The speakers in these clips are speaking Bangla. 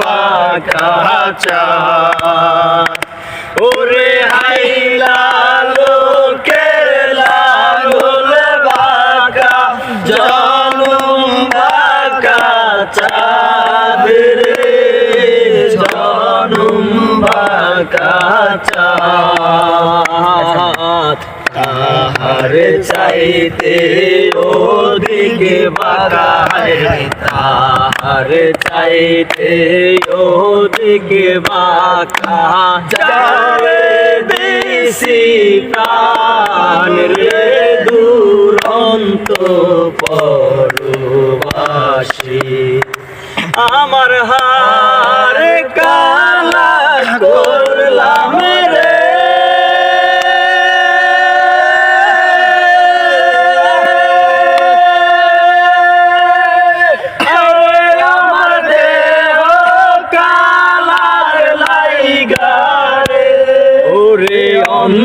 বাঁকা চাঁদ। ওরে হাইলা বাঁকা চাঁদ তাহার চাইতে ওদিকে বাঁকা তাহার চাইতে ওদিকে বাঁকা যারে বেশি প্রাণ দুরন্ত পরবাসী। আমার হার ওরে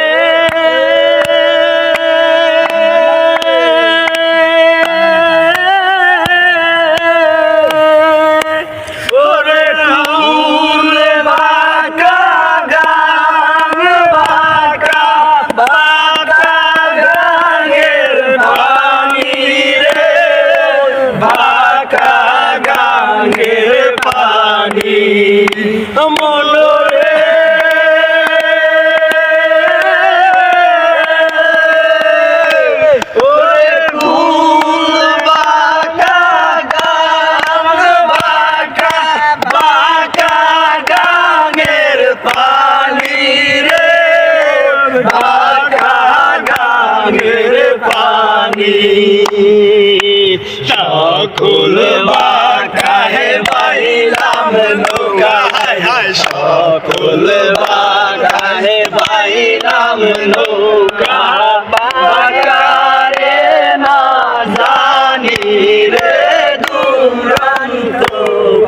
পানি সকল বাঁকাহে বাইলাম নৌকা। হায় সকল বাঁকাহে বাইলাম নৌকা। বাঁকারে না জানি রে দুরন্ত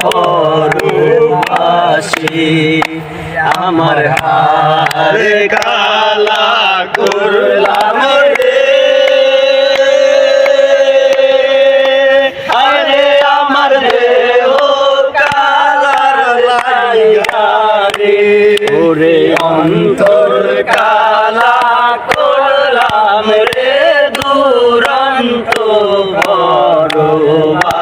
পরবাসী। আমার হার কালা করলাম অন্তর কালা করলাম রে দুরন্ত পরবাসী